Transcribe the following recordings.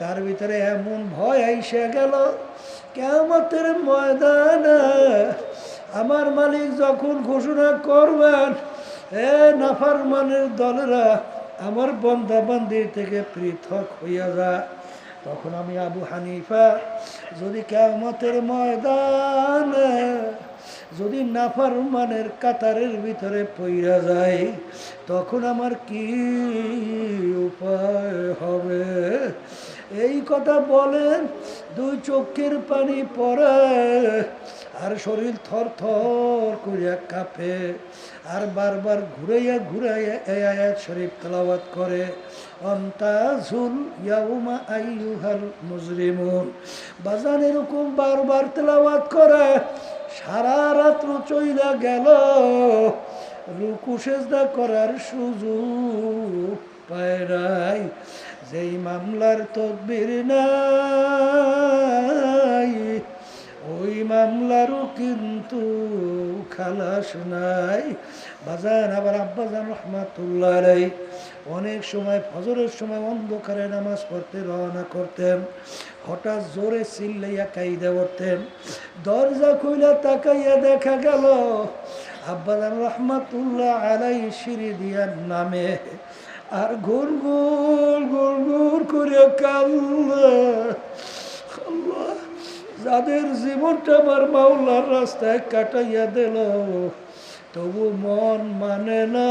তার ভিতরে এমন ভয় আইসে গেল কেমতের ময়দানে আমার মালিক যখন ঘোষণা করবেন, এ নাফারমানের দলেরা আমার বন্দাবান্দির থেকে পৃথক হইয়া যা। তখন আমি আবু হানিফা, যদি কেমতের ময়দানে যদি নাফারমানের কাতারের ভিতরে পইরা যায়, তখন আমার কি উপায় হবে? এই কথা বলেন, দুই চোখের পানি পড়ে, আর শরীর থর থর করিয়া কাঁপে, আর বারবার ঘুরাইয়া ঘুরাইয়া শরীফ তেলাওয়াত করে, অন্তাজুল বাজান এরকম বারবার তেলাওয়াত করে সারা রাত্র চইলা গেল। রুকু সেজদা করার সুযোগ পায় নাই। যেই মামলার তদবির নাই, ওই মামলারও কিন্তু খালাস নাই। বাজান আবার আব্বাজান রহমাতুল্লাহ অনেক সময় ফজরের সময় অন্ধকারে নামাজ পড়তে, রওনা করতেন। হঠাৎ জোরে চিল্লাইয়া কাইদা করতেন দরজা খুইলা তাকাইয়া দেখা গেল আব্বাজান রহমাতুল্লাহ আলাই সিঁড়ি দিয়ার নামে। আর গুল গুল গুল গুল করে কাল্লা যাদের জীবনটা আমার মাওলার রাস্তায় কাটাইয়া দিল, তবু মন মানে না।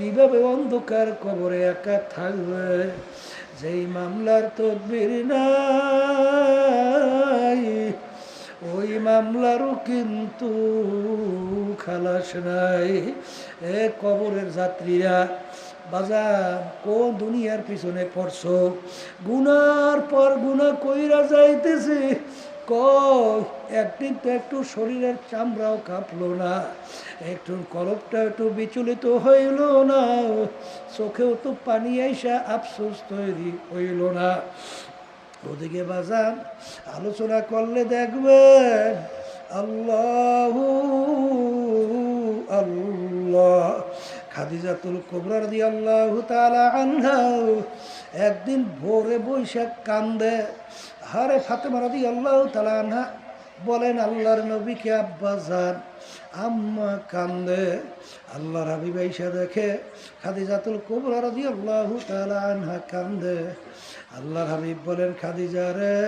কীভাবে অন্ধকার কবরে একা থাকবে? যেই মামলার তদবির নাই, ওই মামলারও কিন্তু খালাস নাই। এ কবরের যাত্রীরা বাজার কোন দুনিয়ার পিছনে পড়ছো? গুনার পর গুনা কইরা যাইতেছে। কয় একদিন তো একটু শরীরের চামড়াও কাঁপলো না, একটু কলপটা একটু বিচলিত হইল না, চোখেও তো পানি আইসা আফসোস তৈরি হইল না। ওদিকে বাজান আলোচনা করলে দেখবেন আল্লাহ আল্লাহ, খাদিজাতুল কোবরার দিয়ে আল্লাহ তালা আনহা একদিন ভোরে বৈশাখ কান্দে, হারে ফাতেমা রাদি আল্লাহ তালা আনহা বলেন আল্লাহর নবীকে আব্বা যান আম্মা কান্দে। আল্লাহর হাবিব আইসা দেখে খাদিজাতুল কোবরা রাদি আল্লাহ আনহা কান্দে। আল্লাহর হাবিব বলেন, খাদিজা রে,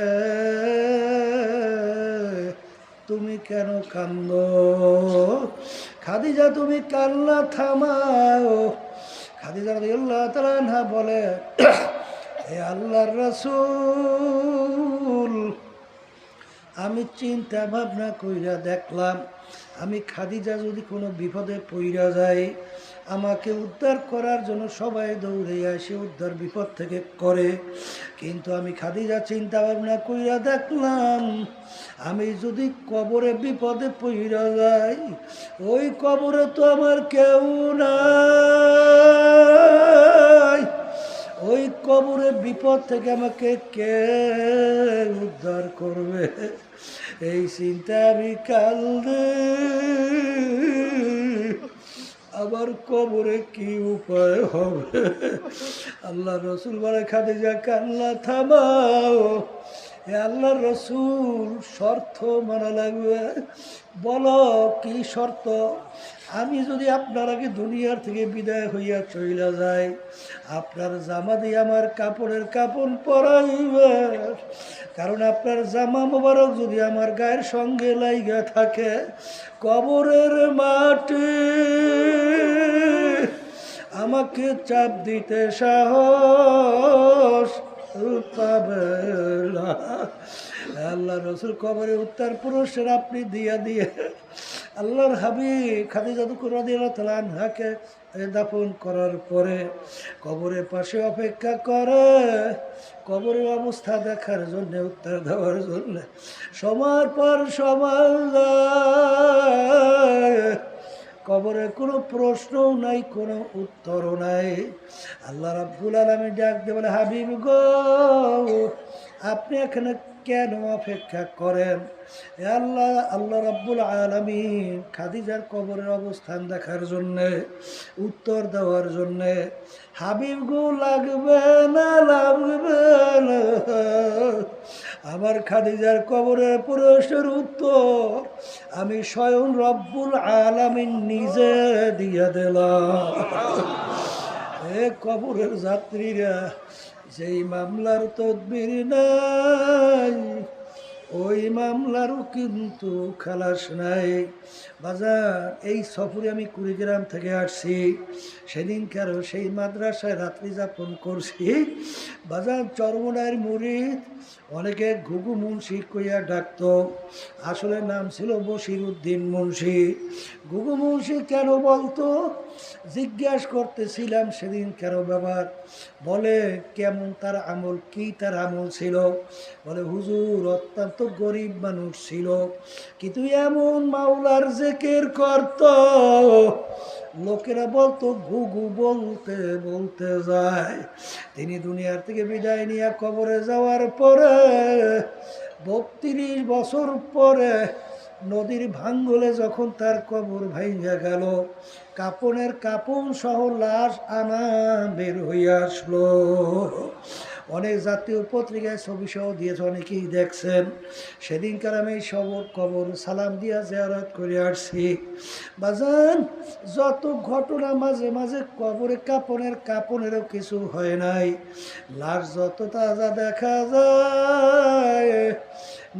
তুমি কেন কান্দ? খাদিজা, তুমি কান্না থামাও। খাদিজা আল্লাহ তালা বলে হে আল্লাহর রসুল আমি চিন্তা ভাবনা কইরা দেখলাম, আমি খাদিজা যদি কোনো বিপদে পইরা যায় আমাকে উদ্ধার করার জন্য সবাই দৌড়ে আসে উদ্ধার বিপদ থেকে করে। কিন্তু আমি খাদিজা চিন্তা ভাবনা কইরা দেখলাম, আমি যদি কবরে বিপদে পইরা যাই, ওই কবরে তো আমার কেউ নাই। ওই কবরে বিপদ থেকে আমাকে কে উদ্ধার করবে। এই চিন্তা আমি কান্দে আবার কবরে কি উপায় হবে? আল্লাহ রসুল বলে, খাদিজা কান্না থামাও। আল্লাহ রসুল শর্ত মানা লাগবে। বলো, কি শর্ত? আমি যদি আপনার আগে দুনিয়ার থেকে বিদায় হইয়া চইলা যাই, আপনার জামা দিয়ে আমার কাপড়ের কাপড় পরাইবে। কারণ আপনার জামা মোবারক যদি আমার গায়ের সঙ্গে লাইগা থাকে, কবরের মাটি আমাকে চাপ দিতে সাহস পাবে আল্লাহ রসুল কবরে উত্তর পুরুষের আপনি দিয়া দিয়ে আল্লাহর হাবি খাদি জাদুকুর রাদিয়াকে দাফন করার পরে কবরের পাশে অপেক্ষা করে, কবরের অবস্থা দেখার জন্য, উত্তর দেওয়ার জন্য সময় পর যায়। কবরে কোনো প্রশ্নও নাই, কোনো উত্তরও নাই আল্লাহ রাব্বুল আলমী ডাক দিয়ে বলে, হাবিব গো, আপনি এখানে কেন অপেক্ষা করেন? আল্লাহ আল্লাহ রাব্বুল আলামিন খাদিজার কবরের অবস্থান দেখার জন্যে, উত্তর দেওয়ার জন্যে হাবিব গো লাগবে না লাগবে আমার খাদিজার কবরের প্রশ্নের উত্তর আমি স্বয়ং রব্বুল আলামিন নিজে দিয়ে দিলাম। এ কবরের যাত্রীরা যেই মামলার তদবির নাই, ওই মামলারও কিন্তু খালাস নাই। বাজার, এই সফরে আমি কুড়িগ্রাম থেকে আসছি। সেদিন সেদিনকারও সেই মাদ্রাসায় রাত্রি যাপন করছি। বাজার চরমনায়ের মুরিদ অনেকে ঘুঘু মুন্সি কইয়া ডাকত। আসলে নাম ছিল বশির উদ্দিন মুন্সি। ঘুঘু মুন্সি কেন বলতো? জিজ্ঞাসা করতেছিলাম সেদিন কেন ব্যাপার? বলে, কেমন তার আমল, কি তার আমল ছিল? বলে, হুজুর, অত্যন্ত গরিব মানুষ ছিল। কিন্তু এমন মাওলার জেকের করত? লোকেরা বলতো, ঘুঘু বলতে বলতে যায়। তিনি দুনিয়ার থেকে বিদায় নিয়ে কবরে যাওয়ার পরে, বত্রিশ বছর পরে নদীর ভাঙ্গলে যখন তার কবর ভাইঙ্গা গেল কাপনের কাপন সহ লাশ আনা বের হইয়া অনেক জাতীয় পত্রিকায় ছবি সহ দিয়েছে, অনেকেই দেখছেন। সেদিনকার আমি সব কবর, সালাম দিয়া জেয়ারত করে আসছি। বাজান, যত ঘটনা মাঝে মাঝে কবরে কাপনের, কাপনেরও কিছু হয় নাই। লাশ যত তাজা দেখা যায়,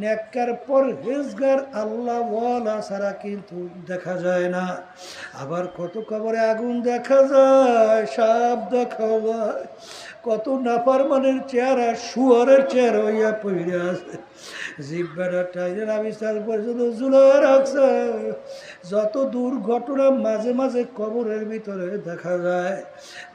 নেককার পর হেজগার আল্লাহ ওয়ালা ছাড়া কিন্তু দেখা যায় না। আবার কত কবরে আগুন দেখা যায়, সাপ দেখা যায়। কত নাফারমানের চেহারা, শুয়ারের চেহারা হইয়া পড়ে আছে। জিব্বাটা টাইনের আবিষ্কার করেছিল রাখছে যত দুর্ঘটনা মাঝে মাঝে কবরের ভিতরে দেখা যায়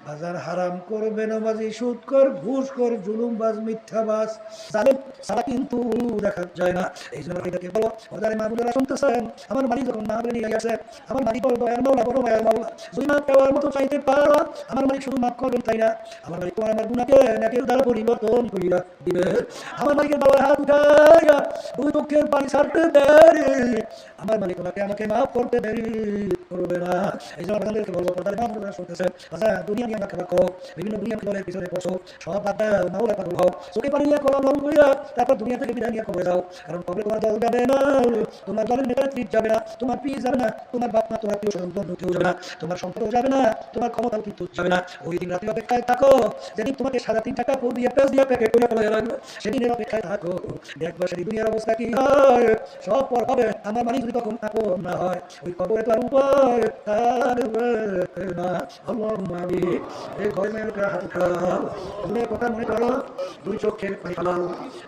বাজার হারাম করবে নামাজি সুদ কর, ঘুষ কর, জুলুমবাজ, মিথ্যাবাজ জালেম সারা কিন্তু দেখা যায় না। এই জন্য এটাকে বলো ওদের মাহবুবেরা শুনতেছেন, আমার বাড়ি যখন না বলে নিয়ে গেছে, আমার বাড়ি বড় দয়ার মাওলা, বড় দয়ার মাওলা যদি মাপ পাওয়ার মতো চাইতে পারো আমার বাড়ি শুধু মাফ করবেন তাই না? আমার বাড়ি তোমার আমার গুণাকে নাকের দ্বারা পরিবর্তন করিয়া দিবে। আমার মালিকের বাবার হাত উঠাইয়া দুই পক্ষের পানি ছাড়তে দেরি। আমার মালিক তোমাকে আমাকে মাফ করতে দেরি করবে না। এই জন্য আপনাদেরকে বলব পর্দার মাহবুবেরা শুনতেছেন আচ্ছা দুনিয়া দুনিয়া কারণ কবরে তোমার সম্পর্ক যাবে না, তোমার ক্ষমতাও কিন্তু যাবে না। ওই দিন রাতে অপেক্ষায় থাকো, যেদিন তোমাকে সাড়ে তিন টাকা ফুল দিয়ে পেঁচ দিয়ে প্যাকেট করে অপেক্ষায় থাকো। দেখব সেদিন দুনিয়ার অবস্থা কি হয়, সব পর হবে, আমার মানে যদি তখন না হয়, ওই কবরে তো উপায় না। আল্লাহ এই ঘরে মেয়ের হাত উঠাও তুমি কথা মনে করো দুই চোখের পানি ফেলাও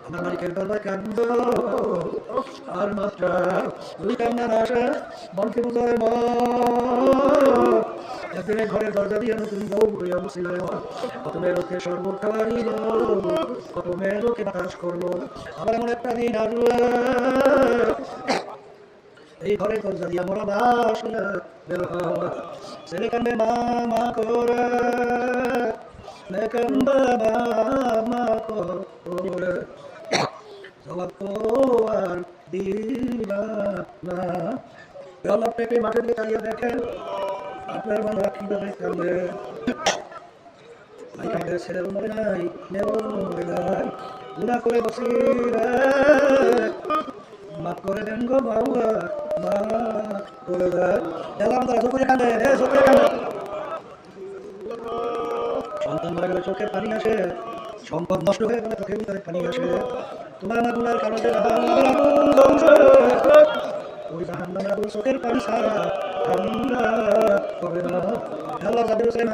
আমার মালিকের দরবারে কান্দ আর মাত্র দুই কান্না না আসে মনকে বুঝায় একদিনে ঘরের দরজা দিয়ে নতুন বউ হইয়া মেয়ে লোকে সর্ব খাওয়াইল কত মেয়ে লোকে বাতাস করল আবার এমন একটা দিন আসবে। এই ঘরে দরজা দিয়া মোরা বাস ছেলে কান্দে মা মা করে। মেয়ে মা মা করে। জবাব আর দিবা না। জল পেটে মাঠে দিয়ে চালিয়ে দেখেন আপনার বান্ধব কীভাবে কান্দে ভাই কাঁদে মরে নাই, মেয়েও মরে নাই। গুণা করে বসি রে মাফ করে দেন গো বাবা চোখে চোখে চোখে পানি আসে সম্পদ নষ্ট হয়ে গেলে ভিতরে পানি আসে তোমার না গুনার কারণে ওই জাহান্নামের আগুন চোখের পানি ছাড়া ঠান্ডা হবে হোসেন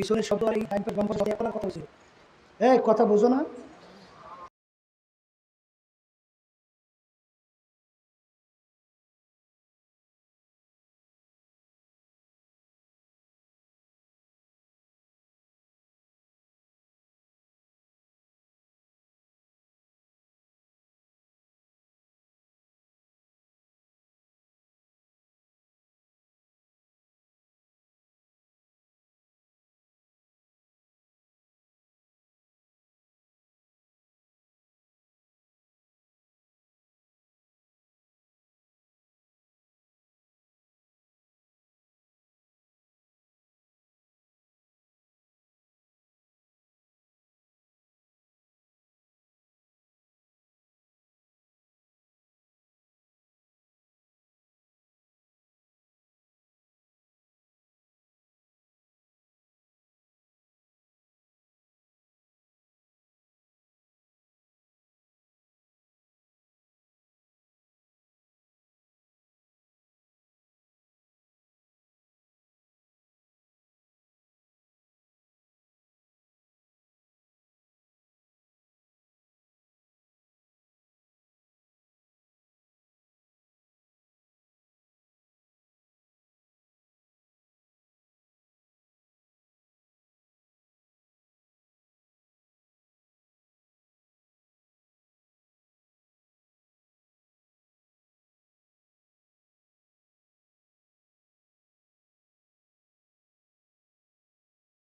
পিছনের শব্দ আর এই বন্ধ কথা হয়েছিল এই কথা বোঝো না?